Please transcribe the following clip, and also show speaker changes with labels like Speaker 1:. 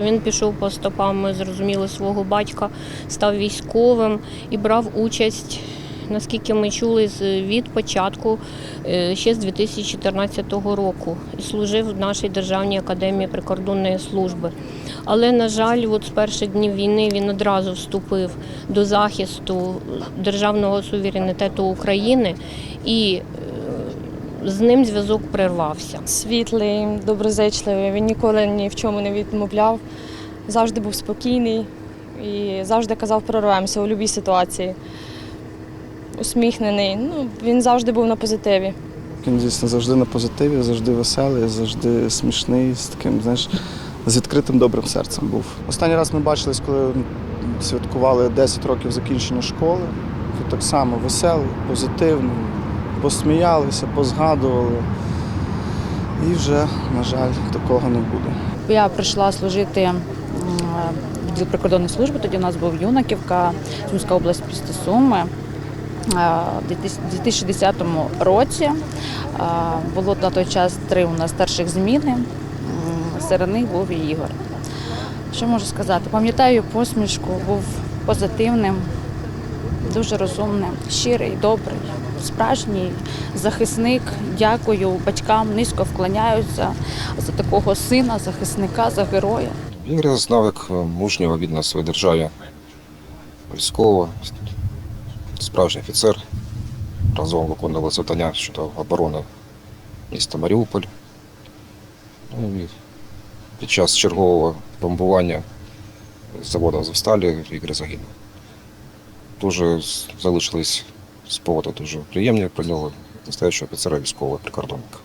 Speaker 1: Він пішов по стопам, ми зрозуміли, свого батька, став військовим і брав участь, наскільки ми чули, від початку е, ще з 2014 року і служив в нашій Державній академії прикордонної служби. Але, на жаль, от з перших днів війни він одразу вступив до захисту державного суверенітету України і з ним зв'язок перервався.
Speaker 2: світлий, доброзичливий. Він ніколи ні в чому не відмовляв. Завжди був спокійний і завжди казав прорвемося у будь-якій ситуації. Усміхнений. Ну, він завжди був на позитиві.
Speaker 3: Він дійсно завжди на позитиві, завжди веселий, завжди смішний, з таким, знаєш, з відкритим добрим серцем був. Останній раз ми бачились, коли святкували 10 років закінчення школи. Так само веселий, позитивний, посміялися, позгадували. І вже, на жаль, такого не буде.
Speaker 4: Я прийшла служити в відділ прикордонної служби. Тоді у нас був Юнаківка, Сумська область після Суми. Е, В 2010 році е, було на той час три у нас старших зміни. Серед них був і Ігор. Що можу сказати? Пам'ятаю посмішку, був позитивним, дуже розумним, щирий, добрий, справжній захисник. Дякую батькам, низько вклоняюся за такого сина, захисника, за героя.
Speaker 5: Ігор знав як мужнього відна своїй державі, військово, справжній офіцер. Разом виконували завдання щодо оборони міста Маріуполь. Ну, і під час чергового бомбування заводу Азовсталі Ігор загинув. Дуже з- дуже приємні про нього, настоящого офіцера військового прикордонника.